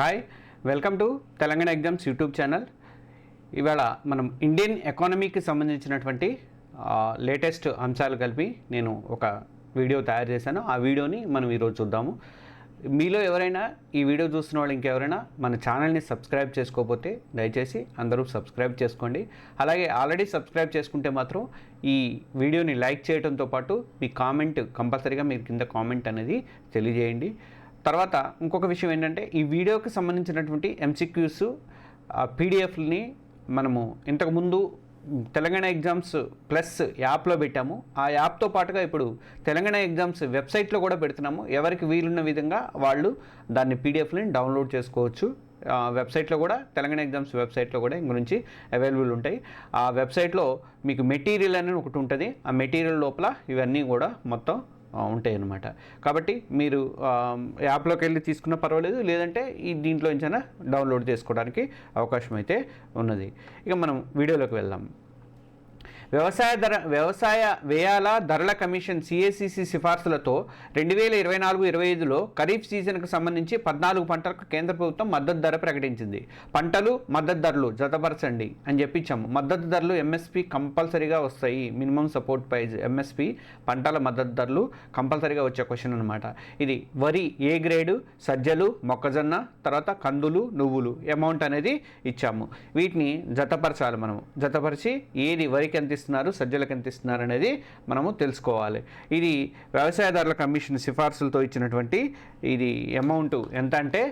Hi welcome to Telangana exams YouTube channel ఇవాళ మనం Indian ఎకానమీకి సంబంధించినటువంటి లేటెస్ట్ అంశాలు కలిపి నేను ఒక వీడియో తయారు చేశాను. ఆ వీడియోని మనం ఈరోజు చూద్దాము. మీలో ఎవరైనా ఈ వీడియో చూస్తున్న వాళ్ళు ఇంకెవరైనా మన ఛానల్ని సబ్స్క్రైబ్ చేసుకోకపోతే దయచేసి అందరూ సబ్స్క్రైబ్ చేసుకోండి. అలాగే ఆల్రెడీ సబ్స్క్రైబ్ చేసుకుంటే మాత్రం ఈ వీడియోని లైక్ చేయడంతో పాటు మీ కామెంట్ కంపల్సరీగా మీరు కింద కామెంట్ అనేది తెలియజేయండి. తర్వాత ఇంకొక విషయం ఏంటంటే ఈ వీడియోకి సంబంధించినటువంటి ఎంసీక్యూస్ పీడిఎఫ్ని మనము ఇంతకుముందు తెలంగాణ ఎగ్జామ్స్ ప్లస్ యాప్లో పెట్టాము. ఆ యాప్తో పాటుగా ఇప్పుడు తెలంగాణ ఎగ్జామ్స్ వెబ్సైట్లో కూడా పెడుతున్నాము. ఎవరికి వీలున్న విధంగా వాళ్ళు దాన్ని పీడిఎఫ్ని డౌన్లోడ్ చేసుకోవచ్చు. వెబ్సైట్లో కూడా తెలంగాణ ఎగ్జామ్స్ వెబ్సైట్లో కూడా ఇంక అవైలబుల్ ఉంటాయి. ఆ వెబ్సైట్లో మీకు మెటీరియల్ అనేది ఒకటి ఉంటుంది. ఆ మెటీరియల్ లోపల ఇవన్నీ కూడా మొత్తం ఉంటాయి అన్నమాట కాబట్టి మీరు యాప్లోకి వెళ్ళి తీసుకున్న పర్వాలేదు లేదంటే ఈ దీంట్లో నుంచైనా డౌన్లోడ్ చేసుకోవడానికి అవకాశం అయితే ఉన్నది. ఇక మనం వీడియోలోకి వెళ్దాం. వ్యవసాయ ధర వ్యవసాయ వ్యయాల ధరల కమిషన్ సిఏసిసి సిఫార్సులతో రెండు వేల ఇరవై నాలుగు ఇరవై ఐదులో ఖరీఫ్ సీజన్కు సంబంధించి పద్నాలుగు పంటలకు కేంద్ర ప్రభుత్వం మద్దతు ధర ప్రకటించింది. పంటలు మద్దతు ధరలు జతపరచండి అని చెప్పించాము మద్దతు ధరలు ఎంఎస్పి కంపల్సరీగా వస్తాయి. మినిమం సపోర్ట్ ప్రైజ్ ఎంఎస్పి పంటల మద్దతు ధరలు కంపల్సరీగా వచ్చే క్వశ్చన్ అనమాట ఇది వరి ఏ గ్రేడు సజ్జలు మొక్కజొన్న తర్వాత కందులు నువ్వులు అమౌంట్ అనేది ఇచ్చాము. వీటిని జతపరచాలి మనము జతపరిచి ఏది వరికి ఎంత ఇస్తున్నారు సజ్జలకు ఎంత ఇస్తున్నారు అనేది మనము తెలుసుకోవాలి. ఇది వ్యవసాయదారుల కమిషన్ సిఫార్సులతో ఇచ్చినటువంటి ఇది అమౌంట్ ఎంత అంటే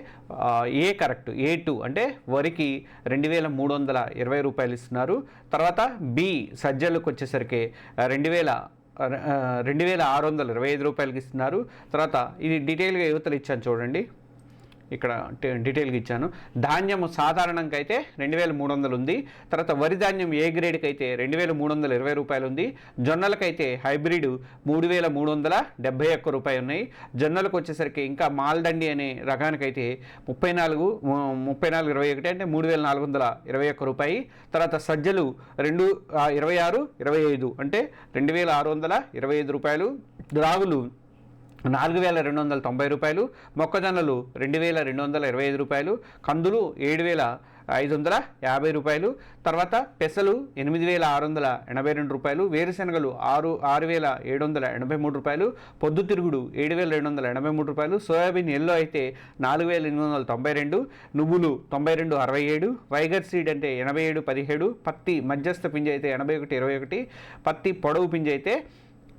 ఏ కరెక్ట్ ఏ టూ అంటే వరికి రెండు వేల మూడు వందల ఇరవై రూపాయలు ఇస్తున్నారు. తర్వాత బి సజ్జలకు వచ్చేసరికి రెండు వేల రెండు వేల ఆరు వందల ఇరవై ఐదు రూపాయలకి ఇస్తున్నారు. తర్వాత ఇది డీటెయిల్గా యువతలు ఇచ్చాను చూడండి. ఇక్కడ డీటెయిల్గా ఇచ్చాను. ధాన్యం సాధారణంగా అయితే రెండు వేల మూడు వందలు ఉంది. తర్వాత వరి ధాన్యం ఏ గ్రేడ్కి అయితే రెండు వేల మూడు వందల ఇరవై రూపాయలు ఉంది. జొన్నలకైతే హైబ్రిడ్ మూడు వేల మూడు వందల డెబ్బై ఒక్క రూపాయలు ఉన్నాయి. జొన్నలకు వచ్చేసరికి ఇంకా మాల్దండి అనే రకానికైతే ముప్పై నాలుగు ముప్పై నాలుగు ఇరవై ఒకటి అంటే మూడు వేల నాలుగు వందల ఇరవై ఒక్క రూపాయి. తర్వాత సజ్జలు రెండు ఇరవై ఆరు ఇరవై ఐదు అంటే రెండు వేల ఆరు వందల ఇరవై ఐదు రూపాయలు. రాగులు నాలుగు వేల రెండు వందల తొంభై రూపాయలు మొక్కజొన్నలు రెండు వేల రెండు వందల ఇరవై ఐదు రూపాయలు కందులు ఏడు వేల ఐదు వందల యాభై రూపాయలు తర్వాత పెసలు ఎనిమిది వేల ఆరు వందల ఎనభై రెండు రూపాయలు వేరుశనగలు ఆరు ఆరు వేల ఏడు వందల ఎనభై మూడు రూపాయలు పొద్దుతిరుగుడు ఏడు వేల రెండు వందల ఎనభై మూడు రూపాయలు సోయాబీన్ ఎల్లో అయితే నాలుగు వేల ఎనిమిది వందల తొంభై రెండు నువ్వులు తొంభై రెండు అరవై ఏడు వైగర్ సీడ్ అంటే ఎనభై ఏడు పదిహేడు పత్తి మధ్యస్థ పింజ అయితే ఎనభై ఒకటి ఇరవై ఒకటి పత్తి పొడవు పింజ అయితే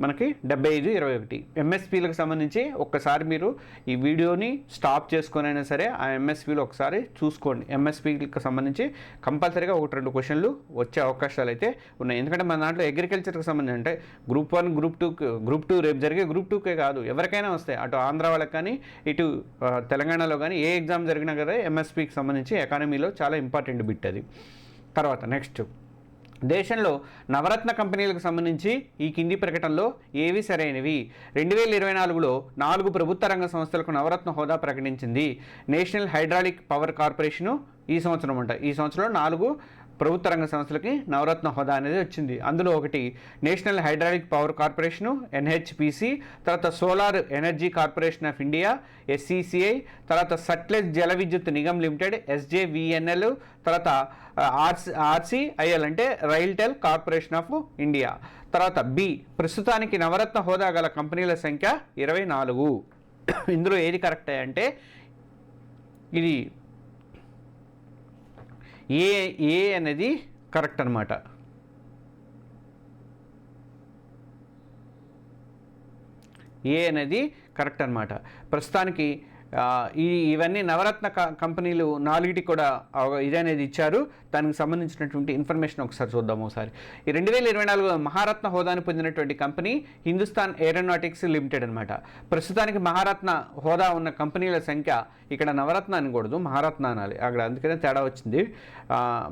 మనకి డెబ్బై ఐదు ఇరవై ఒకటి ఎంఎస్పీలకు సంబంధించి ఒక్కసారి మీరు ఈ వీడియోని స్టాప్ చేసుకొనైనా సరే ఆ ఎంఎస్పీలు ఒకసారి చూసుకోండి. ఎంఎస్పీలకు సంబంధించి కంపల్సరీగా ఒకటి రెండు క్వశ్చన్లు వచ్చే అవకాశాలు అయితే ఉన్నాయి. ఎందుకంటే మన దాంట్లో అగ్రికల్చర్కి సంబంధించి అంటే group one group two group two రేపు జరిగే గ్రూప్ టూకే కాదు ఎవరికైనా వస్తాయి. అటు ఆంధ్ర వాళ్ళకి కానీ ఇటు తెలంగాణలో కానీ ఏ ఎగ్జామ్ జరిగినా కదా ఎంఎస్పీకి సంబంధించి ఎకానమీలో చాలా ఇంపార్టెంట్ బిట్ అది. తర్వాత నెక్స్ట్ దేశంలో నవరత్న కంపెనీలకు సంబంధించి ఈ కింది ప్రకటనలో ఏవి సరైనవి? రెండు వేల ఇరవై నాలుగులో నాలుగు ప్రభుత్వ రంగ సంస్థలకు నవరత్న హోదా ప్రకటించింది. నేషనల్ హైడ్రాలిక్ పవర్ కార్పొరేషను ఈ సంవత్సరం అంట. ఈ సంవత్సరంలో నాలుగు ప్రభుత్వ రంగ సంస్థలకి నవరత్న హోదా అనేది వచ్చింది. అందులో ఒకటి national hydraulic power corporation NHPC తర్వాత solar energy corporation of India SCCI తర్వాత సట్లెజ్ జల విద్యుత్ నిగమ్ లిమిటెడ్ ఎస్జేవిఎన్ఎల్ తర్వాత ఆర్సి ఆర్సీఐఎల్ అంటే రైల్టెల్ కార్పొరేషన్ ఆఫ్ ఇండియా. తర్వాత బి ప్రస్తుతానికి నవరత్న హోదా గల కంపెనీల సంఖ్య ఇరవై నాలుగు. ఇందులో ఏది కరెక్ట్ అంటే ఇది ఏ ఏ అనేది కరెక్ట్ అనమాట ఏ అనేది కరెక్ట్ అనమాట ప్రస్తుతానికి ఈ ఇవన్నీ నవరత్న క- కంపెనీలు నాలుగిటి కూడా ఒక ఇది అనేది ఇచ్చారు. దానికి సంబంధించినటువంటి ఇన్ఫర్మేషన్ ఒకసారి చూద్దాం ఒకసారి ఈ రెండు వేల ఇరవై నాలుగు మహారత్న హోదాను పొందినటువంటి కంపెనీ హిందుస్థాన్ ఏరోనాటిక్స్ లిమిటెడ్ అనమాట ప్రస్తుతానికి మహారత్న హోదా ఉన్న కంపెనీల సంఖ్య ఇక్కడ నవరత్న అనకూడదు మహారత్న అనాలి. అక్కడ అందుకనే తేడా వచ్చింది.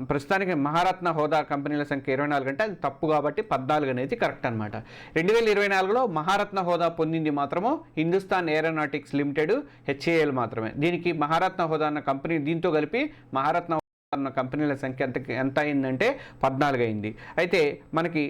ప్రస్తుతానికి మహారత్న హోదా కంపెనీల సంఖ్య ఇరవై నాలుగు అంటే అది తప్పు కాబట్టి పద్నాలుగు అనేది కరెక్ట్ అనమాట రెండు వేల ఇరవై నాలుగులో మహారత్న హోదా పొందింది మాత్రము Hindustan aeronautics limited H HAL మాత్రమే. దీనికి మహారత్న హోదా అన్న కంపెనీ దీంతో కలిపి మహారత్న కంపెనీల సంఖ్య ఎంత ఎంత అయిందంటే పద్నాలుగు అయింది అయితే మనకి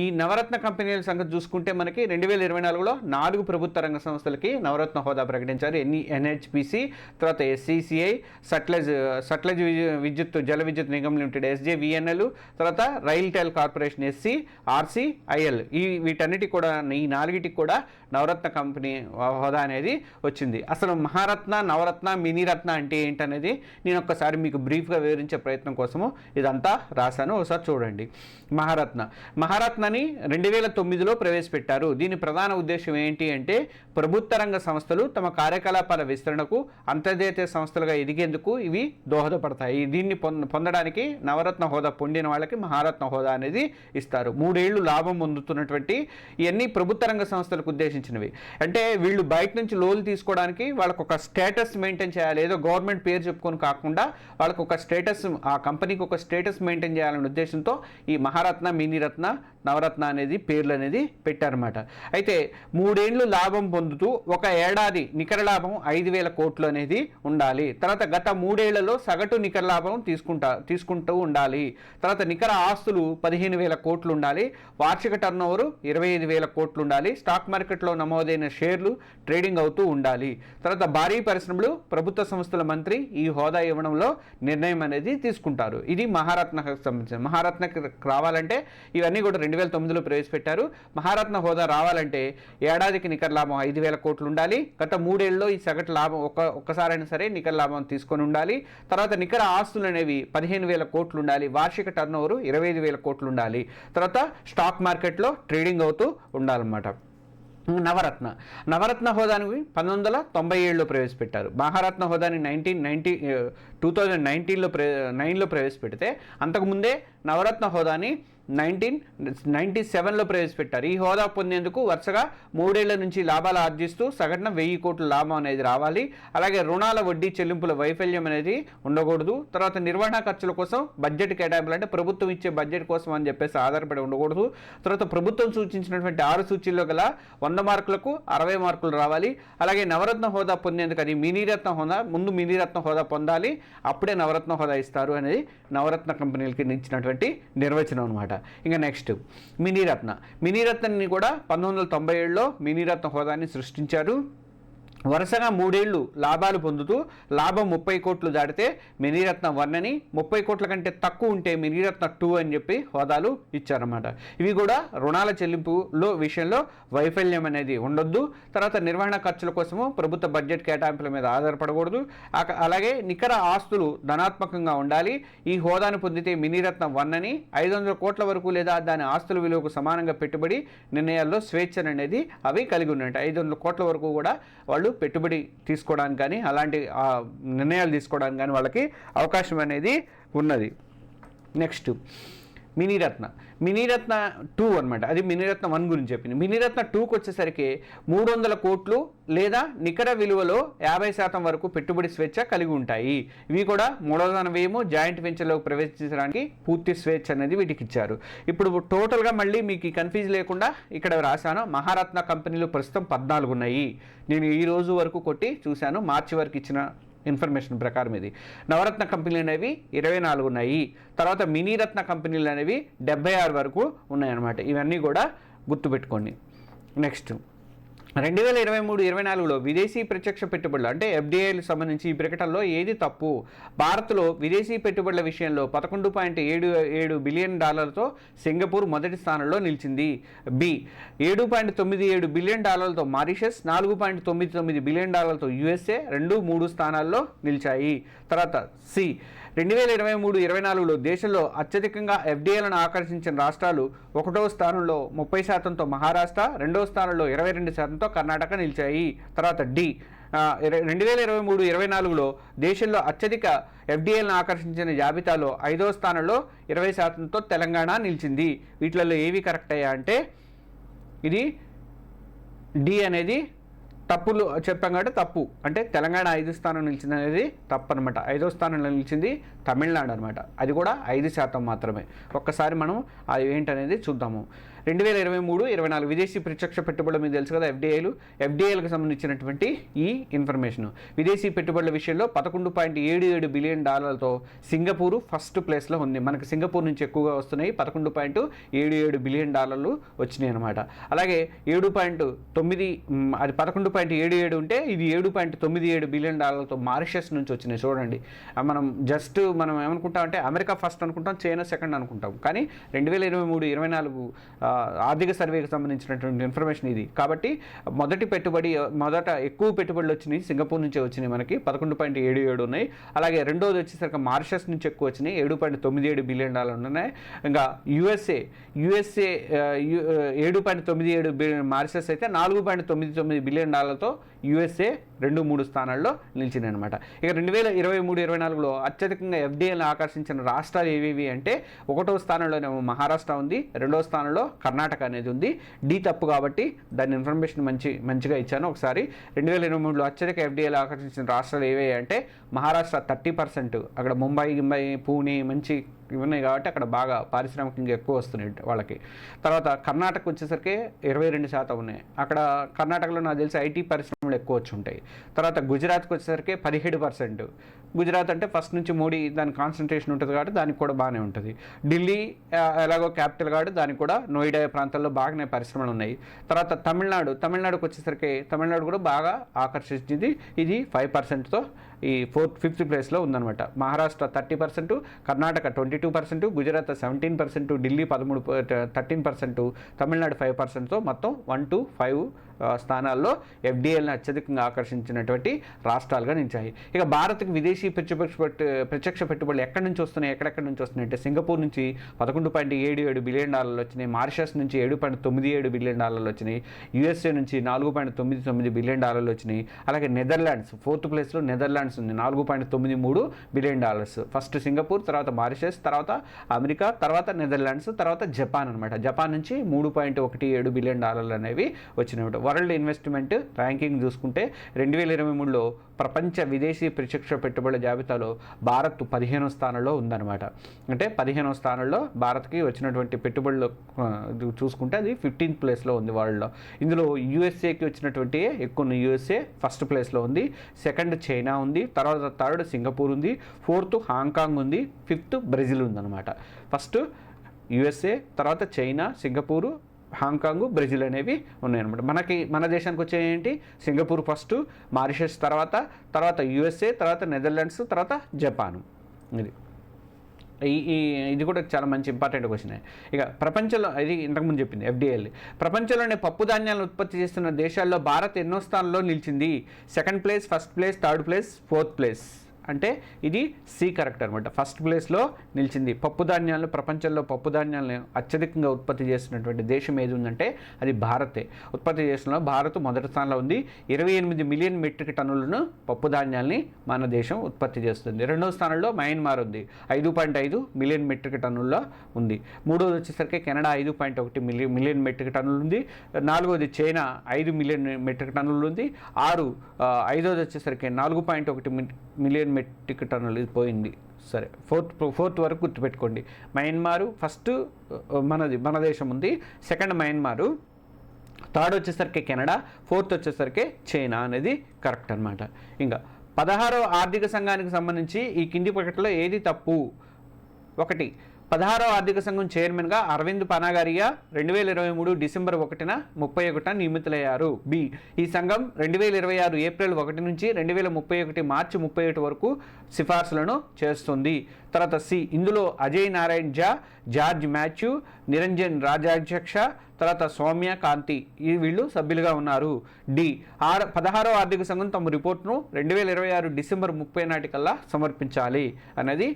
ఈ నవరత్న కంపెనీల సంగతి చూసుకుంటే మనకి రెండు వేల ఇరవై నాలుగులో నాలుగు ప్రభుత్వ రంగ సంస్థలకి నవరత్న హోదా ప్రకటించారు. ఎన్ని ఎన్హెచ్పిసి తర్వాత ఎస్సీసీఐ సట్లెజ్ సట్లెజ్ విద్యుత్ జల విద్యుత్ నిగమ్ లిమిటెడ్ ఎస్జేవిఎన్ఎల్ తర్వాత RailTel corporation SC RC IL. ఈ వీటన్నిటి కూడా ఈ నాలుగిటికి కూడా నవరత్న కంపెనీ హోదా అనేది వచ్చింది. అసలు మహారత్న నవరత్న మినీరత్న అంటే ఏంటనేది నేను ఒక్కసారి మీకు బ్రీఫ్గా వివరించే ప్రయత్నం కోసము ఇదంతా రాశాను. ఒకసారి చూడండి. మహారత్న. మహారత్నని రెండు వేల తొమ్మిదిలో ప్రవేశపెట్టారు. దీని ప్రధాన ఉద్దేశం ఏంటి అంటే ప్రభుత్వ రంగ సంస్థలు తమ కార్యకలాపాల విస్తరణకు అంతర్జాతీయ సంస్థలుగా ఎదిగేందుకు ఇవి దోహదపడతాయి. దీన్ని పొంద పొందడానికి నవరత్న హోదా పొందిన వాళ్ళకి మహారత్న హోదా అనేది ఇస్తారు. మూడేళ్ళు లాభం పొందుతున్నటువంటి ఇవన్నీ ప్రభుత్వ రంగ సంస్థలకు ఉద్దేశించినవి. అంటే వీళ్ళు బయట నుంచి లోన్లు తీసుకోవడానికి వాళ్ళకు ఒక స్టేటస్ మెయింటైన్ చేయాలి. ఏదో గవర్నమెంట్ పేరు చెప్పుకొని కాకుండా వాళ్ళకు ఒక స్టేటస్ ఆ కంపెనీకి ఒక స్టేటస్ మెయింటైన్ చేయాలనే ఉద్దేశంతో ఈ మహారత్న మినీరత్న నవరత్న అనేది పేర్లు అనేది పెట్టారన్నమాట. అయితే మూడేండ్లు లాభం పొందుతూ ఒక ఏడాది నికర లాభం ఐదు వేల కోట్లు అనేది ఉండాలి. తర్వాత గత మూడేళ్ళలో సగటు నికర లాభం తీసుకుంటా తీసుకుంటూ ఉండాలి. తర్వాత నికర ఆస్తులు పదిహేను వేల కోట్లు ఉండాలి. వార్షిక టర్న్ ఓవర్ ఇరవై ఐదు వేల కోట్లు ఉండాలి. స్టాక్ మార్కెట్లో నమోదైన షేర్లు ట్రేడింగ్ అవుతూ ఉండాలి. తర్వాత భారీ పరిశ్రమలు ప్రభుత్వ సంస్థల మంత్రి ఈ హోదా ఇవ్వడంలో నిర్ణయం అనేది తీసుకుంటారు. ఇది మహారత్నకు సంబంధించిన మహారత్నకి రావాలంటే ఇవన్నీ కూడా రెండు వేల తొమ్మిదిలో ప్రవేశపెట్టారు. మహారత్న హోదా రావాలంటే ఏడాదికి నికర లాభం ఐదు వేల కోట్లు ఉండాలి. గత మూడేళ్ళలో ఈ సగటు లాభం ఒక్క ఒక్కసారైనా సరే నికర లాభం తీసుకొని ఉండాలి. తర్వాత నికర ఆస్తులు అనేవి పదిహేను వేల కోట్లు ఉండాలి. వార్షిక టర్న్ ఓవర్ ఇరవై ఐదు వేల కోట్లు ఉండాలి. తర్వాత స్టాక్ మార్కెట్లో ట్రేడింగ్ అవుతూ ఉండాలన్నమాట. నవరత్న. నవరత్న హోదాని పంతొమ్మిది వందల తొంభై ఏడులో ప్రవేశపెట్టారు. మహారత్న హోదాని నైన్టీన్ నైన్టీ టూ థౌజండ్ నైన్టీన్లో ప్ర నైన్లో ప్రవేశపెడితే అంతకుముందే నవరత్న హోదాని నైన్టీన్ నైన్టీ సెవెన్లో ప్రవేశపెట్టారు. ఈ హోదా పొందేందుకు వరుసగా మూడేళ్ళ నుంచి లాభాలు ఆర్జిస్తూ సగటున వెయ్యి కోట్ల లాభం అనేది రావాలి. అలాగే రుణాల వడ్డీ చెల్లింపుల వైఫల్యం అనేది ఉండకూడదు. తర్వాత నిర్వహణ ఖర్చుల కోసం బడ్జెట్ కేటాయింపులు అంటే ప్రభుత్వం ఇచ్చే బడ్జెట్ కోసం అని చెప్పేసి ఆధారపడి ఉండకూడదు. తర్వాత ప్రభుత్వం సూచించినటువంటి ఆరు సూచీల్లో గల వంద మార్కులకు అరవై మార్కులు రావాలి. అలాగే నవరత్న హోదా పొందేందుకు అది మినీరత్న హోదా ముందు మినీరత్న హోదా పొందాలి అప్పుడే నవరత్న హోదా ఇస్తారు అనేది నవరత్న కంపెనీలకి ఇచ్చినటువంటి నిర్వచనం అనమాట ఇంకా నెక్స్ట్ మినీరత్న మినీరత్నని కూడా పంతొమ్మిది వందల తొంభై ఏడులో మినీరత్న హోదాని సృష్టించారు. వరుసగా మూడేళ్ళు లాభాలు పొందుతూ లాభం ముప్పై కోట్లు దాటితే మినీరత్న వన్ అని ముప్పై కోట్ల కంటే తక్కువ ఉంటే మినీరత్న టూ అని చెప్పి హోదాలు ఇచ్చారన్నమాట. ఇవి కూడా రుణాల చెల్లింపులో విషయంలో వైఫల్యం అనేది ఉండొద్దు. తర్వాత నిర్వహణ ఖర్చుల కోసము ప్రభుత్వ బడ్జెట్ కేటాయింపుల మీద ఆధారపడకూడదు. అలాగే నికర ఆస్తులు ధనాత్మకంగా ఉండాలి. ఈ హోదాను పొందితే మినీరత్న వన్ అని ఐదు వందల కోట్ల వరకు లేదా దాని ఆస్తుల విలువకు సమానంగా పెట్టుబడి నిర్ణయాల్లో స్వేచ్ఛ అనేది అవి కలిగి ఉన్నాయి ఐదు వందల కోట్ల వరకు కూడా వాళ్ళు పెట్టుబడి తీసుకోవడానికి కానీ అలాంటి ఆ, నిర్ణయాలు తీసుకోవడానికి కానీ వాళ్ళకి అవకాశం అనేది ఉన్నది. నెక్స్ట్. మినీరత్న. మినీరత్న టూ అనమాట అది మినీరత్న వన్ గురించి చెప్పింది. మినీరత్న టూకి వచ్చేసరికి మూడు వందల కోట్లు లేదా నికర విలువలో యాభై శాతం వరకు పెట్టుబడి స్వేచ్ఛ కలిగి ఉంటాయి. ఇవి కూడా మూడోదన వ్యయము జాయింట్ వెంచర్లోకి ప్రవేశించడానికి పూర్తి స్వేచ్ఛ అనేది వీటికి ఇచ్చారు. ఇప్పుడు టోటల్గా మళ్ళీ మీకు కన్ఫ్యూజ్ లేకుండా ఇక్కడ రాశాను. మహారత్న కంపెనీలు ప్రస్తుతం పద్నాలుగు ఉన్నాయి నేను ఈ రోజు వరకు కొట్టి చూశాను. మార్చి వరకు ఇచ్చిన ఇన్ఫర్మేషన్ ప్రకారం ఇది. నవరత్న కంపెనీలు అనేవి ఇరవై నాలుగు ఉన్నాయి. తర్వాత మినీరత్న కంపెనీలు అనేవి డెబ్బై ఆరు వరకు ఉన్నాయన్నమాట. ఇవన్నీ కూడా గుర్తుపెట్టుకోండి. నెక్స్ట్ రెండు వేల ఇరవై మూడు ఇరవై నాలుగులో విదేశీ ప్రత్యక్ష పెట్టుబడులు అంటే ఎఫ్డిఐలకు సంబంధించి ఈ ప్రకటనలో ఏది తప్పు? భారత్లో విదేశీ పెట్టుబడుల విషయంలో పదకొండు పాయింట్ ఏడు ఏడు బిలియన్ డాలర్లతో సింగపూర్ మొదటి స్థానంలో నిలిచింది. బి ఏడు పాయింట్ తొమ్మిది ఏడు బిలియన్ డాలర్లతో మారిషస్ నాలుగు పాయింట్ తొమ్మిది తొమ్మిది బిలియన్ డాలర్లతో యుఎస్ఏ రెండు మూడు స్థానాల్లో నిలిచాయి. తర్వాత సి రెండు వేల ఇరవై మూడు ఇరవై నాలుగులో దేశంలో అత్యధికంగా ఎఫ్డీఏలను ఆకర్షించిన రాష్ట్రాలు ఒకటో స్థానంలో ముప్పై శాతంతో మహారాష్ట్ర రెండవ స్థానంలో ఇరవై రెండు శాతంతో కర్ణాటక నిలిచాయి. తర్వాత డి రెండు వేల ఇరవై మూడు ఇరవై నాలుగులో దేశంలో అత్యధిక ఎఫ్డీఏలను ఆకర్షించిన జాబితాలో ఐదవ స్థానంలో ఇరవై శాతంతో తెలంగాణ నిలిచింది. వీటిలలో ఏవి కరెక్ట్ అయ్యా అంటే ఇది డి అనేది తప్పులు చెప్పాం కాబట్టి తప్పు. అంటే తెలంగాణ ఐదు స్థానం నిలిచింది అనేది తప్పు అనమాట ఐదో స్థానంలో నిలిచింది తమిళనాడు అనమాట అది కూడా ఐదు శాతం మాత్రమే. ఒక్కసారి మనం అది ఏంటనేది చూద్దాము. రెండు వేల ఇరవై మూడు ఇరవై నాలుగు విదేశీ ప్రత్యక్ష పెట్టుబడుల మీద తెలుసు కదా ఎఫ్డీఐలు. ఎఫ్డీఐలకు సంబంధించినటువంటి ఈ ఇన్ఫర్మేషన్. విదేశీ పెట్టుబడుల విషయంలో పదకొండు పాయింట్ ఏడు ఏడు బిలియన్ డాలర్లతో సింగపూర్ ఫస్ట్ ప్లేస్లో ఉంది. మనకు సింగపూర్ నుంచి ఎక్కువగా వస్తున్నాయి. పదకొండు పాయింట్ ఏడు ఏడు బిలియన్ డాలర్లు వచ్చినాయి అనమాట అలాగే ఏడు పాయింట్ తొమ్మిది అది పదకొండు పాయింట్ ఏడు ఏడు ఉంటే ఇది ఏడు పాయింట్ తొమ్మిది ఏడు బిలియన్ డాలర్లతో మారిషస్ నుంచి వచ్చినాయి చూడండి. మనం జస్ట్ మనం ఏమనుకుంటాం అంటే అమెరికా ఫస్ట్ అనుకుంటాం చైనా సెకండ్ అనుకుంటాం. కానీ రెండు వేల ఇరవై మూడు ఇరవై నాలుగు ఆర్థిక సర్వేకి సంబంధించినటువంటి ఇన్ఫర్మేషన్ ఇది. కాబట్టి మొదటి పెట్టుబడి మొదట ఎక్కువ పెట్టుబడులు వచ్చినాయి సింగపూర్ నుంచే వచ్చినాయి మనకి పదకొండు పాయింట్ ఏడు ఏడు ఉన్నాయి. అలాగే రెండోది వచ్చేసరికి మారిషస్ నుంచి ఎక్కువ వచ్చినాయి ఏడు పాయింట్ తొమ్మిది ఏడు బిలియన్ డాలర్లు ఉన్నాయి. ఇంకా యుఎస్ఏ యుఎస్ఏ ఏడు పాయింట్ తొమ్మిది ఏడు బిలియన్ మారిషస్ అయితే నాలుగు పాయింట్ తొమ్మిది తొమ్మిది బిలియన్ డాలర్తో యుఎస్ఏ రెండు మూడు స్థానాల్లో నిలిచింది అనమాట ఇక రెండు వేల ఇరవై మూడు ఇరవై నాలుగులో అత్యధికంగా ఎఫ్డీఐని ఆకర్షించిన రాష్ట్రాలు ఏవేవి అంటే ఒకటో స్థానంలోనేమో మహారాష్ట్ర ఉంది రెండో స్థానంలో కర్ణాటక అనేది ఉంది. డి తప్పు కాబట్టి దాని ఇన్ఫర్మేషన్ మంచి మంచిగా ఇచ్చాను. ఒకసారి రెండు వేల ఇరవై మూడులో అత్యధిక ఎఫ్డీఐలు ఆకర్షించిన రాష్ట్రాలు ఏవేవి అంటే మహారాష్ట్ర థర్టీ పర్సెంట్ అక్కడ ముంబై గింబై పూణే మంచి ఉన్నాయి కాబట్టి అక్కడ బాగా పారిశ్రామికంగా ఎక్కువ వస్తున్నాయి వాళ్ళకి. తర్వాత కర్ణాటక వచ్చేసరికి ఇరవై రెండు శాతం ఉన్నాయి. అక్కడ కర్ణాటకలో నాకు తెలిసి ఐటీ పరిశ్రమలు ఎక్కువ వచ్చి ఉంటాయి. తర్వాత గుజరాత్కి వచ్చేసరికి పదిహేడు పర్సెంట్. గుజరాత్ అంటే ఫస్ట్ నుంచి మోడీ దాని కాన్సన్ట్రేషన్ ఉంటుంది కాబట్టి దానికి కూడా బాగానే ఉంటుంది. ఢిల్లీ ఎలాగో క్యాపిటల్ కాబట్టి దానికి కూడా నోయిడా ప్రాంతాల్లో బాగానే పరిశ్రమలు ఉన్నాయి. తర్వాత తమిళనాడు తమిళనాడుకి వచ్చేసరికి తమిళనాడు కూడా బాగా ఆకర్షించింది. ఇది ఫైవ్ పర్సెంట్తో ఈ ఫోర్త్ ఫిఫ్త్ ప్లేస్లో ఉందన్నమాట. Maharashtra thirty percent Karnataka twenty two percent Gujarat seventeen percent Delhi పదమూడు థర్టీన్ పర్సెంట్ తమిళనాడు ఫైవ్ పర్సెంట్తో మొత్తం వన్ టు ఫైవ్ స్థానాల్లో ఎఫ్డిఎల్ని అత్యధికంగా ఆకర్షించినటువంటి రాష్ట్రాలుగా నిలిచాయి. ఇక భారత్కి విదేశీ ప్రత్యక్ష పెట్టు ప్రత్యక్ష పెట్టుబడులు ఎక్కడి నుంచి వస్తున్నాయి ఎక్కడెక్కడి నుంచి వస్తున్నాయి అంటే సింగపూర్ నుంచి పదకొండు పాయింట్ ఏడు ఏడు బిలియన్ డాలర్లు వచ్చినాయి మారిషస్ నుంచి ఏడు పాయింట్ తొమ్మిది ఏడు బిలియన్ డాలర్లు వచ్చినాయి యూఎస్ఏ నుంచి నాలుగు పాయింట్ తొమ్మిది తొమ్మిది బిలియన్ డాలర్లు వచ్చినాయి అలాగే నెదర్లాండ్స్ ఫోర్త్ ప్లేస్లో నెదర్లాండ్స్ ఉంది నాలుగు పాయింట్ తొమ్మిది మూడు బిలియన్ డాలర్స్. ఫస్ట్ సింగపూర్ తర్వాత మారిషస్ తర్వాత అమెరికా తర్వాత నెదర్లాండ్స్ తర్వాత జపాన్ అనమాట జపాన్ నుంచి మూడు పాయింట్ ఒకటి ఏడు బిలియన్ డాలర్లు అనేవి వచ్చినమాట వరల్డ్ ఇన్వెస్ట్మెంట్ ర్యాంకింగ్ చూసుకుంటే రెండు వేల ఇరవై మూడులో ప్రపంచ విదేశీ ప్రత్యక్ష పెట్టుబడుల జాబితాలో భారత్ పదిహేనో స్థానంలో ఉందన్నమాట. అంటే పదిహేనో స్థానంలో భారత్కి వచ్చినటువంటి పెట్టుబడులు చూసుకుంటే అది ఫిఫ్టీన్త్ ప్లేస్లో ఉంది వరల్డ్లో. ఇందులో యూఎస్ఏకి వచ్చినటువంటి ఎక్కువ యూఎస్ఏ ఫస్ట్ ప్లేస్లో ఉంది. సెకండ్ చైనా ఉంది. తర్వాత థర్డ్ సింగపూర్ ఉంది. ఫోర్త్ హాంకాంగ్ ఉంది. ఫిఫ్త్ బ్రెజిల్ ఉందన్నమాట. ఫస్ట్ యుఎస్ఏ తర్వాత China Singapore Hong Kong Brazil అనేవి ఉన్నాయన్నమాట. మనకి మన దేశానికి వచ్చే ఏంటి? సింగపూర్ ఫస్ట్ మారిషస్ తర్వాత తర్వాత యుఎస్ఏ తర్వాత నెదర్లాండ్స్ తర్వాత జపాన్. ఇది. ఈ ఈ ఇది కూడా చాలా మంచి ఇంపార్టెంట్ క్వశ్చన్. ఇక ప్రపంచంలో ఇది ఇంతకుముందు చెప్పింది ఎఫ్డిఎల్. ప్రపంచంలోనే పప్పు ధాన్యాలను ఉత్పత్తి చేస్తున్న దేశాల్లో భారత్ ఎన్నో స్థానంలో నిలిచింది. Second place first place third place fourth place. అంటే ఇది సి కరెక్ట్ అనమాట ఫస్ట్ ప్లేస్లో నిలిచింది. పప్పు ధాన్యాలను ప్రపంచంలో పప్పు ధాన్యాలను అత్యధికంగా ఉత్పత్తి చేసినటువంటి దేశం ఏది ఉందంటే అది భారతే. ఉత్పత్తి చేసిన భారత్ మొదటి స్థానంలో ఉంది. ఇరవై ఎనిమిది మిలియన్ మెట్రిక్ టన్నులను పప్పు ధాన్యాల్ని మన దేశం ఉత్పత్తి చేస్తుంది. రెండవ స్థానంలో మయన్మార్ ఉంది. ఐదు పాయింట్ ఐదు మిలియన్ మెట్రిక్ టన్నుల్లో ఉంది. మూడోది వచ్చేసరికి కెనడా ఐదు పాయింట్ ఒకటి మిలియన్ మిలియన్ మెట్రిక్ టన్నులు ఉంది. నాలుగోది చైనా ఐదు మిలియన్ మెట్రిక్ టన్నులు ఉంది. ఆరు ఐదవది ఐదోది వచ్చేసరికి నాలుగు పాయింట్ ఒకటి మిలియన్ మిలియన్ మెట్రిక్ టన్నులు పోయింది. సరే ఫోర్త్ ఫోర్త్ వరకు గుర్తుపెట్టుకోండి. మయన్మారు ఫస్ట్ మనది మన దేశం ఉంది. సెకండ్ మయన్మారు థర్డ్ వచ్చేసరికి కెనడా ఫోర్త్ వచ్చేసరికి చైనా అనేది కరెక్ట్ అనమాట ఇంకా పదహారో ఆర్థిక సంఘానికి సంబంధించి ఈ కింది పకట్లో ఏది తప్పు? ఒకటి పదహారవ ఆర్థిక సంఘం చైర్మన్గా అరవింద్ పనాగారియా రెండు వేల ఇరవై మూడు డిసెంబర్ ఒకటిన ముప్పై ఒకటిన నియమితులయ్యారు. బి. ఈ సంఘం రెండు వేల ఇరవై ఆరు ఏప్రిల్ ఒకటి నుంచి రెండు వేల ముప్పై ఒకటి మార్చి ముప్పై ఒకటి వరకు సిఫార్సులను చేస్తుంది. తర్వాత సి. ఇందులో అజయ్ నారాయణ్ జా జార్జ్ మ్యాథ్యూ నిరంజన్ రాజాధ్యక్ష తర్వాత సౌమ్య కాంతి ఈ వీళ్ళు సభ్యులుగా ఉన్నారు. డి. ఆర్ పదహారవ ఆర్థిక సంఘం తమ రిపోర్ట్ను రెండు వేల ఇరవై ఆరు డిసెంబర్ ముప్పై నాటికల్లా సమర్పించాలి. అనేది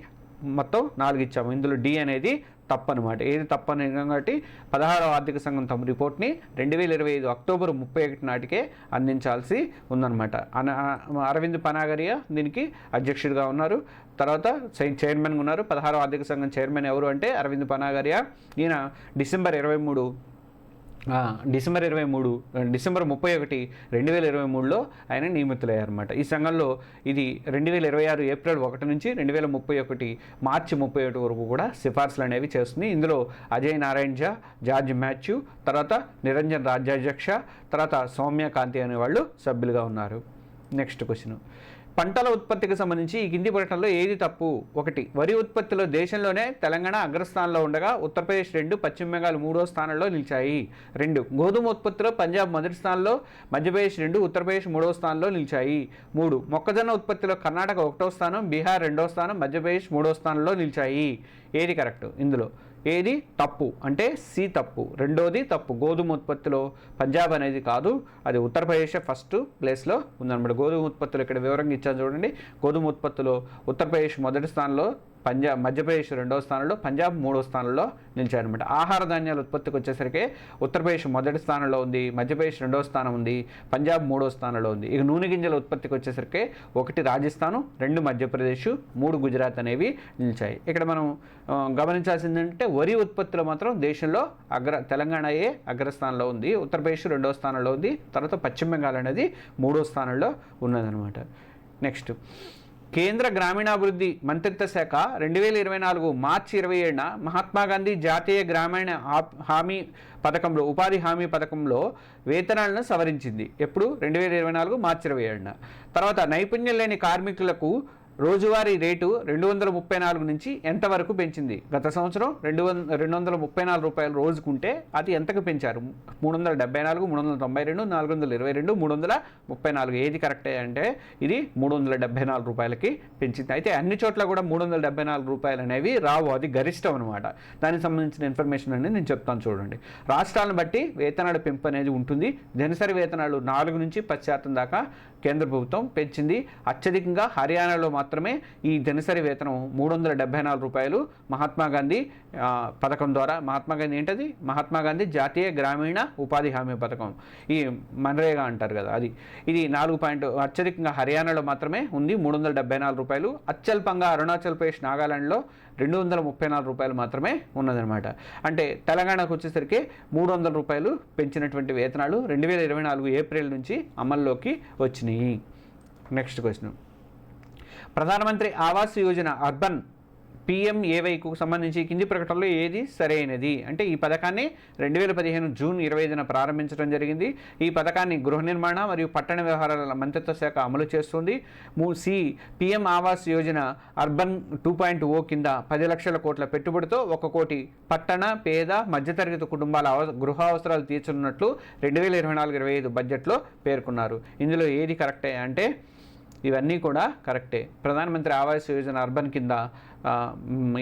మొత్తం నాలుగు ఇచ్చాము. ఇందులో డి అనేది తప్పనమాట. ఏది తప్పని కాబట్టి పదహారవ ఆర్థిక సంఘం తమ రిపోర్ట్ని రెండు వేల ఇరవై ఐదు అక్టోబర్ ముప్పై ఒకటి నాటికే అందించాల్సి ఉందన్నమాట. అన అరవింద్ పనాగరియా దీనికి అధ్యక్షుడిగా ఉన్నారు. తర్వాత చైర్మన్గా ఉన్నారు. పదహారవ ఆర్థిక సంఘం చైర్మన్ ఎవరు అంటే అరవింద్ పనాగరియా. ఈయన డిసెంబర్ ఇరవై మూడు డిసెంబర్ ఇరవై మూడు డిసెంబర్ ముప్పై ఒకటి రెండు వేల ఇరవై మూడులో ఆయన నియమితులయ్యారన్నమాట. ఈ సంఘంలో ఇది రెండు వేల ఇరవై ఆరు ఏప్రిల్ ఒకటి నుంచి రెండు వేల ముప్పై ఒకటి మార్చి ముప్పై ఒకటి వరకు కూడా సిఫార్సులు అనేవి చేస్తుంది ఇందులో అజయ్ నారాయణ్ జా జార్జ్ మ్యాథ్యూ తర్వాత నిరంజన్ రాజ్యాధ్యక్ష తర్వాత సౌమ్య కాంతి అనే వాళ్ళు సభ్యులుగా ఉన్నారు. Next question. పంటల ఉత్పత్తికి సంబంధించి ఈ కింది ప్రకటనలో ఏది తప్పు? ఒకటి వరి ఉత్పత్తిలో దేశంలోనే తెలంగాణ అగ్రస్థానంలో ఉండగా ఉత్తరప్రదేశ్ రెండు పశ్చిమ బెంగాల్ మూడో స్థానంలో నిలిచాయి. రెండు గోధుమ ఉత్పత్తిలో పంజాబ్ మొదటి స్థానంలో మధ్యప్రదేశ్ రెండు ఉత్తరప్రదేశ్ మూడవ స్థానంలో నిలిచాయి. మూడు మొక్కజొన్న ఉత్పత్తిలో కర్ణాటక ఒకటో స్థానం బీహార్ రెండో స్థానం మధ్యప్రదేశ్ మూడో స్థానంలో నిలిచాయి. ఏది కరెక్ట్? ఇందులో ఏది? తప్పు. అంటే సి తప్పు. రెండోది తప్పు. గోధుమ ఉత్పత్తిలో పంజాబ్ అనేది కాదు. అది ఉత్తరప్రదేశ్ ఫస్ట్ ప్లేస్లో ఉందన్నమాట. గోధుమ ఉత్పత్తులు ఇక్కడ వివరంగా ఇచ్చాను చూడండి. గోధుమ ఉత్పత్తిలో ఉత్తరప్రదేశ్ మొదటి స్థానంలో పంజాబ్ మధ్యప్రదేశ్ రెండో స్థానంలో పంజాబ్ మూడో స్థానంలో నిలిచారనమాట ఆహార ధాన్యాల ఉత్పత్తికి వచ్చేసరికి ఉత్తరప్రదేశ్ మొదటి స్థానంలో ఉంది మధ్యప్రదేశ్ రెండో స్థానం ఉంది పంజాబ్ మూడో స్థానంలో ఉంది. ఇక నూనె గింజల ఉత్పత్తికి వచ్చేసరికి ఒకటి రాజస్థాన్ రెండు మధ్యప్రదేశ్ మూడు గుజరాత్ అనేవి నిలిచాయి. ఇక్కడ మనం గమనించాల్సింది ఏంటంటే వరి ఉత్పత్తిలో మాత్రం దేశంలో అగ్ర తెలంగాణయే అగ్రస్థానంలో ఉంది ఉత్తరప్రదేశ్ రెండో స్థానంలో ఉంది తర్వాత పశ్చిమ బెంగాల్ అనేది మూడో స్థానంలో ఉన్నదనమాట నెక్స్ట్. కేంద్ర గ్రామీణాభివృద్ధి మంత్రిత్వ శాఖ రెండు వేల ఇరవై నాలుగు మార్చి ఇరవై ఏడున మహాత్మా గాంధీ జాతీయ గ్రామీణ హామీ పథకంలో ఉపాధి హామీ పథకంలో వేతనాలను సవరించింది. ఎప్పుడు? రెండు వేల ఇరవై నాలుగు మార్చి ఇరవై ఏడున. తర్వాత నైపుణ్యం లేని కార్మికులకు రోజువారీ రేటు రెండు వందల ముప్పై నాలుగు నుంచి ఎంతవరకు పెంచింది? గత సంవత్సరం రెండు వంద రెండు వందల ముప్పై నాలుగు రూపాయలు రోజుకుంటే అది ఎంతకు పెంచారు? మూడు వందల డెబ్బై నాలుగు మూడు వందల తొంభై రెండు నాలుగు వందల ఇరవై రెండు మూడు వందల ముప్పై నాలుగు. ఏది కరెక్టే అంటే ఇది మూడు వందల డెబ్బై నాలుగు రూపాయలకి పెంచింది. అయితే అన్ని చోట్ల కూడా మూడు వందల డెబ్బై నాలుగు రూపాయలు అనేవి రావు. అది గరిష్టం అనమాట దానికి సంబంధించిన ఇన్ఫర్మేషన్ అనేది నేను చెప్తాను చూడండి. రాష్ట్రాలను బట్టి వేతనాల పెంపు అనేది ఉంటుంది. దినసరి వేతనాలు నాలుగు నుంచి పది శాతం దాకా కేంద్ర ప్రభుత్వం పెంచింది. అత్యధికంగా హర్యానాలో మాత్రమే ఈ దినసరి వేతనం మూడు వందల డెబ్బై నాలుగు రూపాయలు మహాత్మా గాంధీ పథకం ద్వారా. మహాత్మా గాంధీ ఏంటది? మహాత్మా గాంధీ జాతీయ గ్రామీణ ఉపాధి హామీ పథకం. ఈ మన్రేగా అంటారు కదా అది. ఇది నాలుగు పాయింట్ అత్యధికంగా హర్యానాలో మాత్రమే ఉంది. మూడు వందల డెబ్బై నాలుగు రూపాయలు. అత్యల్పంగా అరుణాచల్ ప్రదేశ్ నాగాలాండ్లో రెండు వందల ముప్పై నాలుగు రూపాయలు మాత్రమే ఉన్నదన్నమాట. అంటే తెలంగాణకు వచ్చేసరికి మూడు వందల రూపాయలు పెంచినటువంటి వేతనాలు రెండు వేల ఇరవై నాలుగు ఏప్రిల్ నుంచి అమల్లోకి వచ్చినాయి. Next question. ప్రధానమంత్రి ఆవాస్ యోజన అర్బన్ పిఎంఏవైకు సంబంధించి కింది ప్రకటనలో ఏది సరైనది? అంటే ఈ పథకాన్ని రెండు వేల పదిహేను జూన్ ఇరవై ఐదున ప్రారంభించడం జరిగింది. ఈ పథకాన్ని గృహ నిర్మాణ మరియు పట్టణ వ్యవహారాల మంత్రిత్వ శాఖ అమలు చేస్తుంది. మూ C PM Awas Yojana urban two point O కింద పది లక్షల కోట్ల పెట్టుబడితో ఒక కోటి పట్టణ పేద మధ్యతరగతి కుటుంబాల అవ గృహ అవసరాలు తీర్చనున్నట్లు రెండు వేల ఇరవై నాలుగు ఇరవై ఐదు బడ్జెట్లో పేర్కొన్నారు. ఇందులో ఏది కరెక్టే అంటే ఇవన్నీ కూడా కరెక్టే. ప్రధానమంత్రి ఆవాస్ యోజన అర్బన్ కింద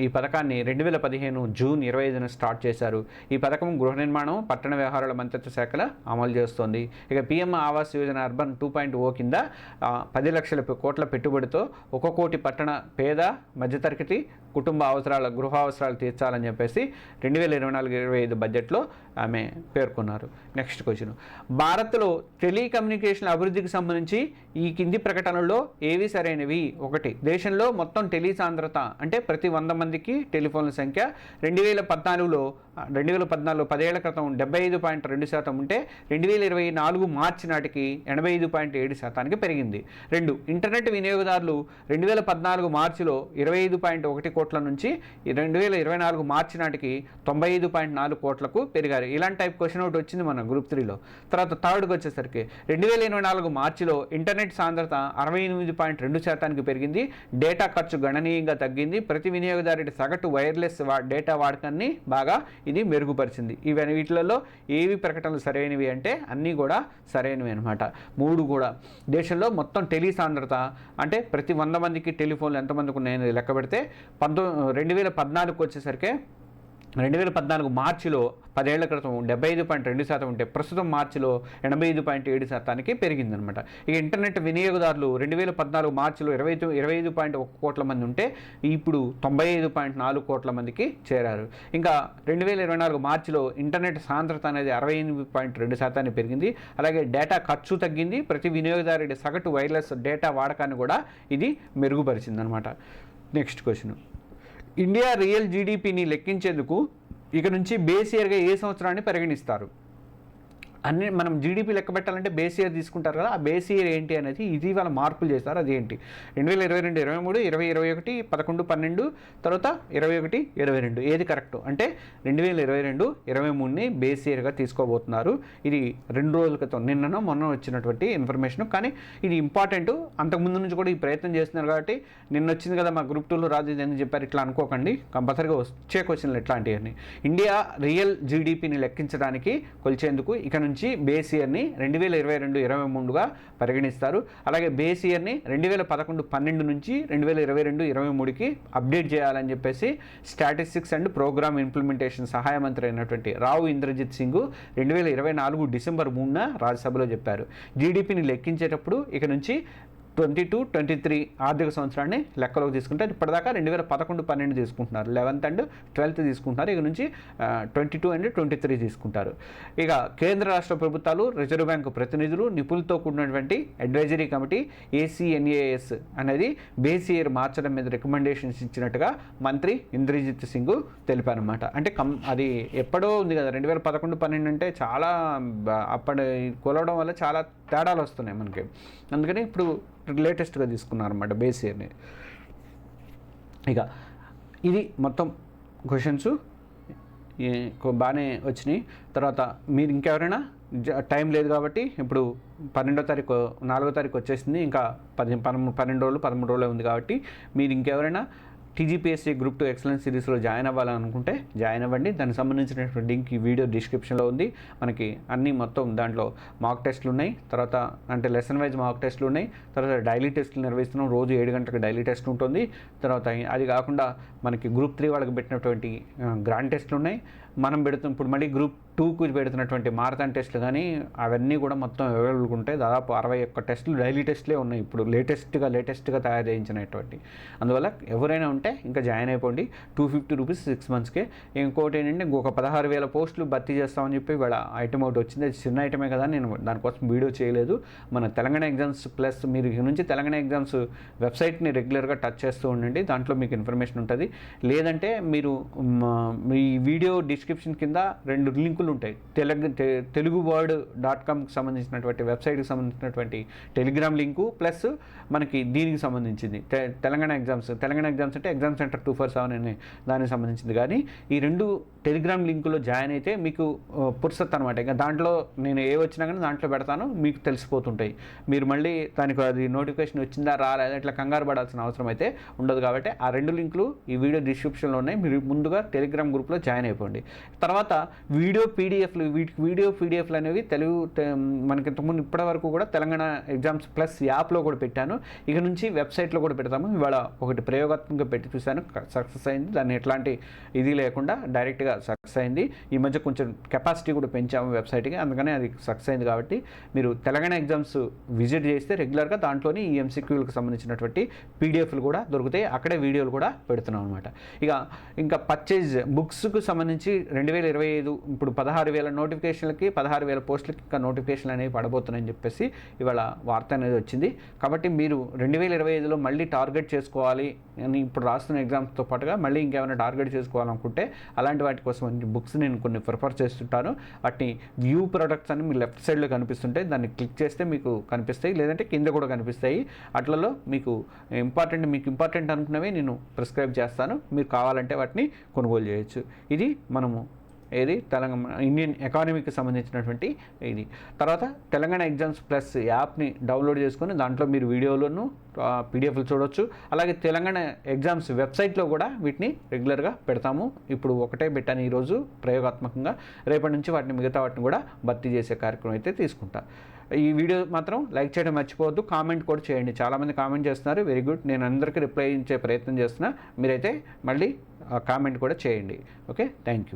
ఈ పథకాన్ని రెండు వేల పదిహేను జూన్ ఇరవై ఐదున స్టార్ట్ చేశారు. ఈ పథకం గృహ నిర్మాణం పట్టణ వ్యవహారాల మంత్రిత్వ శాఖల అమలు చేస్తోంది. ఇక PM Awas Yojana urban two point O కింద పది లక్షల కోట్ల పెట్టుబడితో ఒక కోటి పట్టణ పేద మధ్యతరగతి కుటుంబ అవసరాల గృహ అవసరాలు తీర్చాలని చెప్పేసి రెండు వేల ఇరవై నాలుగు ఇరవై ఐదు బడ్జెట్లో ఆమె పేర్కొన్నారు. Next question. భారత్లో టెలికమ్యూనికేషన్ అభివృద్ధికి సంబంధించి ఈ కింది ప్రకటనల్లో ఏవి సరైనవి? ఒకటి దేశంలో మొత్తం టెలి సాంద్రత అంటే ప్రతి వంద మందికి టెలిఫోన్ల సంఖ్య రెండు వేల పద్నాలుగులో రెండు వేల పద్నాలుగులో పదేళ్ళ క్రితం డెబ్బై ఐదు పాయింట్ రెండు శాతం ఉంటే రెండు వేల ఇరవై నాలుగు మార్చి నాటికి ఎనభై ఐదు పాయింట్ ఏడు శాతానికి పెరిగింది. రెండు ఇంటర్నెట్ వినియోగదారులు రెండు వేల పద్నాలుగు మార్చిలో ఇరవై ఐదు పాయింట్ ఒకటి కోట్ల నుంచి రెండు వేల ఇరవై నాలుగు మార్చి నాటికి తొంభై ఐదు పాయింట్ నాలుగు కోట్లకు పెరిగారు. ఇలాంటి టైప్ క్వశ్చన్ ఒకటి వచ్చింది మన గ్రూప్ త్రీలో తర్వాత థర్డ్కి వచ్చేసరికి రెండు వేల ఇరవై నాలుగు మార్చిలో ఇంటర్నెట్ సాంద్రత అరవై ఎనిమిది పాయింట్ రెండు శాతానికి పెరిగింది. డేటా ఖర్చు గణనీయంగా తగ్గింది. ప్రతి వినియోగదారుడి సగటు వైర్లెస్ వా డేటా వాడకాన్ని బాగా ఇది మెరుగుపరిచింది. ఇవన్నీ వీటిలలో ఏవి ప్రకటనలు సరైనవి అంటే అన్నీ కూడా సరైనవి అనమాట మూడు కూడా. దేశంలో మొత్తం టెలి సాంద్రత అంటే ప్రతి వంద మందికి టెలిఫోన్లు ఎంతమందికి ఉన్నాయని లెక్క పెడితే పంతొమ్మిది రెండు వేల పద్నాలుగుకి వచ్చేసరికి రెండు వేల పద్నాలుగు మార్చిలో పదేళ్ళ క్రితం డెబ్బై ఐదు పాయింట్ రెండు శాతం ఉంటే ప్రస్తుతం మార్చిలో ఎనభై ఐదు పాయింట్ ఏడు శాతానికి పెరిగిందనమాట ఇక ఇంటర్నెట్ వినియోగదారులు రెండు వేల పద్నాలుగు మార్చిలో ఇరవై ఇరవై ఐదు పాయింట్ ఒక కోట్ల మంది ఉంటే ఇప్పుడు తొంభై ఐదు పాయింట్ నాలుగు కోట్ల మందికి చేరారు. ఇంకా రెండు వేల ఇరవై నాలుగు మార్చిలో ఇంటర్నెట్ సాంద్రత అనేది అరవై ఎనిమిది పాయింట్ రెండు శాతానికి పెరిగింది. అలాగే డేటా ఖర్చు తగ్గింది. ప్రతి వినియోగదారుడి సగటు వైర్లెస్ డేటా వాడకాన్ని కూడా ఇది మెరుగుపరిచిందనమాట నెక్స్ట్ క్వశ్చన్. ఇండియా రియల్ జీడిపిని లెక్కించేందుకు ఇక నుంచి బేస్ ఇయర్గా ఏ సంవత్సరాన్ని పరిగణిస్తారు? అన్ని మనం జీడిపి లెక్క పెట్టాలంటే బేస్ ఇయర్ తీసుకుంటారు కదా ఆ బేస్ ఇయర్ ఏంటి అనేది ఇది వాళ్ళ మార్పులు చేస్తారు అది ఏంటి? రెండు వేల ఇరవై రెండు ఇరవై మూడు ఇరవై ఇరవై ఒకటి పదకొండు పన్నెండు తర్వాత ఇరవై ఒకటి ఇరవై రెండు. ఏది కరెక్ట్? అంటే రెండు వేల ఇరవై రెండు ఇరవై మూడుని బేస్ ఇయర్గా తీసుకోబోతున్నారు. ఇది రెండు రోజుల క్రితం. నిన్ననో మొన్న వచ్చినటువంటి ఇన్ఫర్మేషన్ కానీ ఇది ఇంపార్టెంట్ అంతకుముందు నుంచి కూడా ఈ ప్రయత్నం చేస్తున్నారు కాబట్టి నిన్న వచ్చింది కదా మా గ్రూప్ టూలో రాజు అని చెప్పారు. ఇట్లా అనుకోకండి. కంపల్సరీగా వచ్చే క్వశ్చన్లు ఎట్లాంటివన్నీ ఇండియా రియల్ జీడిపిని లెక్కించడానికి కొలిచేందుకు ఇక నుంచి బేస్ ఇయర్ని రెండు వేల ఇరవై రెండు ఇరవై మూడుగా పరిగణిస్తారు. అలాగే బేస్ ఇయర్ని రెండు వేల పదకొండు పన్నెండు నుంచి రెండు వేల ఇరవై రెండు ఇరవై మూడుకి అప్డేట్ చేయాలని చెప్పేసి స్టాటిస్టిక్స్ అండ్ ప్రోగ్రామ్ ఇంప్లిమెంటేషన్ సహాయ మంత్రి అయినటువంటి రావు ఇంద్రజిత్ సింగ్ రెండు వేల ఇరవై నాలుగు డిసెంబర్ మూడున రాజ్యసభలో చెప్పారు. జీడిపిని లెక్కించేటప్పుడు ఇక నుంచి ట్వంటీ టూ ట్వంటీ త్రీ ఆర్థిక సంవత్సరాన్ని లెక్కలోకి తీసుకుంటే ఇప్పటిదాకా రెండు వేల పదకొండు పన్నెండు తీసుకుంటున్నారు. లెవెన్త్ అండ్ ట్వెల్త్ తీసుకుంటున్నారు. ఇక నుంచి twenty two and twenty three తీసుకుంటారు. ఇక కేంద్ర రాష్ట్ర ప్రభుత్వాలు రిజర్వ్ బ్యాంకు ప్రతినిధులు నిపుణులతో కూడినటువంటి అడ్వైజరీ కమిటీ ఏసీఎన్ఏఎస్ అనేది బేస్ ఇయర్ మార్చడం మీద రికమెండేషన్స్ ఇచ్చినట్టుగా మంత్రి ఇంద్రజిత్ సింగ్ తెలిపారనమాట అంటే కం అది ఎప్పుడో ఉంది కదా రెండు వేల పదకొండు పన్నెండు అంటే చాలా అప్పటి కొలవడం వల్ల చాలా తేడాలు వస్తున్నాయి మనకి. అందుకని ఇప్పుడు లేటెస్ట్గా తీసుకున్నారన్నమాట బేస్ ఇయర్ని. ఇక ఇది మొత్తం క్వశ్చన్స్. బాగానే వచ్చినాయి. తర్వాత మీరు ఇంకెవరైనా జ- టైం లేదు కాబట్టి ఇప్పుడు పన్నెండో తారీఖు నాలుగో తారీఖు వచ్చేసింది. ఇంకా పది పన్నెండు రోజులు పదమూడు రోజులే ఉంది కాబట్టి మీరు ఇంకెవరైనా టీజీపీఎస్సీ గ్రూప్ టూ ఎక్సలెన్స్ సిరీస్లో జాయిన్ అవ్వాలనుకుంటే జాయిన్ అవ్వండి. దానికి సంబంధించినటువంటి లింక్ ఈ వీడియో డిస్క్రిప్షన్లో ఉంది. మనకి అన్ని మొత్తం దాంట్లో మాక్ టెస్ట్లు ఉన్నాయి. తర్వాత అంటే లెసన్ వైజ్ మాక్ టెస్ట్లు ఉన్నాయి. తర్వాత డైలీ టెస్ట్లు నిర్వహిస్తున్నాం. రోజు ఏడు గంటలకు డైలీ టెస్ట్ ఉంటుంది. తర్వాత అది కాకుండా మనకి గ్రూప్ త్రీ వాళ్ళకి పెట్టినటువంటి గ్రాండ్ టెస్ట్లు ఉన్నాయి. మనం పెడుతున్న ఇప్పుడు మళ్ళీ గ్రూప్ టూకు పెడుతున్నటువంటి మారథాన్ టెస్ట్లు కానీ అవన్నీ కూడా మొత్తం అవైలబుల్గా ఉంటాయి. దాదాపు అరవై ఒక్క టెస్టులు డైలీ టెస్ట్లే ఉన్నాయి ఇప్పుడు. లేటెస్ట్గా లేటెస్ట్గా తయారు చేయించినటువంటి అందువల్ల ఎవరైనా ఉంటే ఇంకా జాయిన్ అయిపోండి. టూ ఫిఫ్టీ రూపీస్ సిక్స్ మంత్స్కే. ఇంకోటి ఏంటంటే ఇంకొక పదహారు వేల పోస్టులు భర్తీ చేస్తామని చెప్పి ఇవాళ ఐటమ్ ఒకటి వచ్చింది. అది చిన్న ఐటమే కదా నేను దానికోసం వీడియో చేయలేదు. మన తెలంగాణ ఎగ్జామ్స్ ప్లస్ మీరు నుంచి తెలంగాణ ఎగ్జామ్స్ వెబ్సైట్ని రెగ్యులర్గా టచ్ చేస్తూ ఉండండి. దాంట్లో మీకు ఇన్ఫర్మేషన్ ఉంటుంది. లేదంటే మీరు మీ వీడియో డిస్క్రిప్షన్ కింద రెండు లింకులు ఉంటాయి. తెలుగు తె- తెలుగు వర్డ్ డాట్ కామ్కి సంబంధించినటువంటి వెబ్సైట్కి సంబంధించినటువంటి టెలిగ్రామ్ లింకు ప్లస్ మనకి దీనికి సంబంధించింది. తె- తెలంగాణ ఎగ్జామ్స్ తెలంగాణ ఎగ్జామ్స్ అంటే exam centre two four seven అనే దానికి సంబంధించింది. కానీ ఈ రెండు టెలిగ్రామ్ లింకులో జాయిన్ అయితే మీకు పురుసత్ అనమాట ఇంకా దాంట్లో నేను ఏ వచ్చినా కానీ దాంట్లో పెడతాను మీకు తెలిసిపోతుంటాయి. మీరు మళ్ళీ దానికి అది నోటిఫికేషన్ వచ్చిందా రాలేదా ఇట్లా కంగారు పడాల్సిన అవసరం అయితే ఉండదు. కాబట్టి ఆ రెండు లింకులు ఈ వీడియో డిస్క్రిప్షన్లో ఉన్నాయి మీరు ముందుగా టెలిగ్రామ్ గ్రూప్లో జాయిన్ అయిపోండి. తర్వాత వీడియో పీడిఎఫ్లు వీటికి వీడియో పీడిఎఫ్లు అనేవి తెలుగు మనకి ఇంతకుముందు ఇప్పటి వరకు కూడా తెలంగాణ ఎగ్జామ్స్ ప్లస్ యాప్లో కూడా పెట్టాను. ఇక నుంచి వెబ్సైట్లో కూడా పెడతాము. ఇవాళ ఒకటి ప్రయోగాత్మకంగా పెట్టి చూశాను. సక్సెస్ అయింది. దాన్ని ఎట్లాంటి ఇది లేకుండా డైరెక్ట్గా సక్సెస్ అయింది. ఈ మధ్య కొంచెం కెపాసిటీ కూడా పెంచాము వెబ్సైట్కి. అందుకనే అది సక్సెస్ అయింది కాబట్టి మీరు తెలంగాణ ఎగ్జామ్స్ విజిట్ చేస్తే రెగ్యులర్గా దాంట్లోని ఈ ఎంసీక్యూలకు సంబంధించినటువంటి పీడిఎఫ్లు కూడా దొరుకుతాయి. అక్కడే వీడియోలు కూడా పెడుతున్నాం అనమాట ఇక ఇంకా పర్చేజ్ బుక్స్కు సంబంధించి రెండు వేల ఇరవై ఐదు ఇప్పుడు పదహారు వేల నోటిఫికేషన్లకి పదహారు వేల పోస్టులకి ఇంకా నోటిఫికేషన్లు అనేవి పడబోతున్నాయని చెప్పేసి ఇవాళ వార్త అనేది వచ్చింది. కాబట్టి మీరు రెండు వేల ఇరవై ఐదులో మళ్ళీ టార్గెట్ చేసుకోవాలి అని ఇప్పుడు రాస్తున్న ఎగ్జామ్స్తో పాటుగా మళ్ళీ ఇంకేమైనా టార్గెట్ చేసుకోవాలనుకుంటే అలాంటి వాటి కోసం బుక్స్ నేను కొన్ని ప్రిఫర్ చేస్తుంటాను. వాటిని వ్యూ ప్రొడక్ట్స్ అని మీ లెఫ్ట్ సైడ్లో కనిపిస్తుంటాయి. దాన్ని క్లిక్ చేస్తే మీకు కనిపిస్తాయి. లేదంటే కింద కూడా కనిపిస్తాయి. అట్లలో మీకు ఇంపార్టెంట్ మీకు ఇంపార్టెంట్ అనుకున్నవి నేను ప్రిస్క్రైబ్ చేస్తాను. మీరు కావాలంటే వాటిని కొనుగోలు చేయొచ్చు. ఇది మనం మనము ఏది? తెలంగాణ ఇండియన్ ఎకానమీకి సంబంధించినటువంటి ఇది తర్వాత తెలంగాణ ఎగ్జామ్స్ ప్లస్ యాప్ని డౌన్లోడ్ చేసుకొని దాంట్లో మీరు వీడియోలను పీడిఎఫ్లు చూడొచ్చు. అలాగే తెలంగాణ ఎగ్జామ్స్ వెబ్సైట్లో కూడా వీటిని రెగ్యులర్గా పెడతాము. ఇప్పుడు ఒకటే పెట్టాను ఈరోజు ప్రయోగాత్మకంగా. రేపటి నుంచి వాటిని మిగతా వాటిని కూడా భర్తీ చేసే కార్యక్రమం అయితే తీసుకుంటా. ఈ వీడియో మాత్రం లైక్ చేయడం మర్చిపోవద్దు. కామెంట్ కూడా చేయండి. చాలామంది కామెంట్ చేస్తున్నారు. Very good. నేను అందరికీ రిప్లై ఇచ్చే ప్రయత్నం చేస్తున్నా. మీరైతే మళ్ళీ కామెంట్ కూడా చేయండి. ఓకే? Thank you.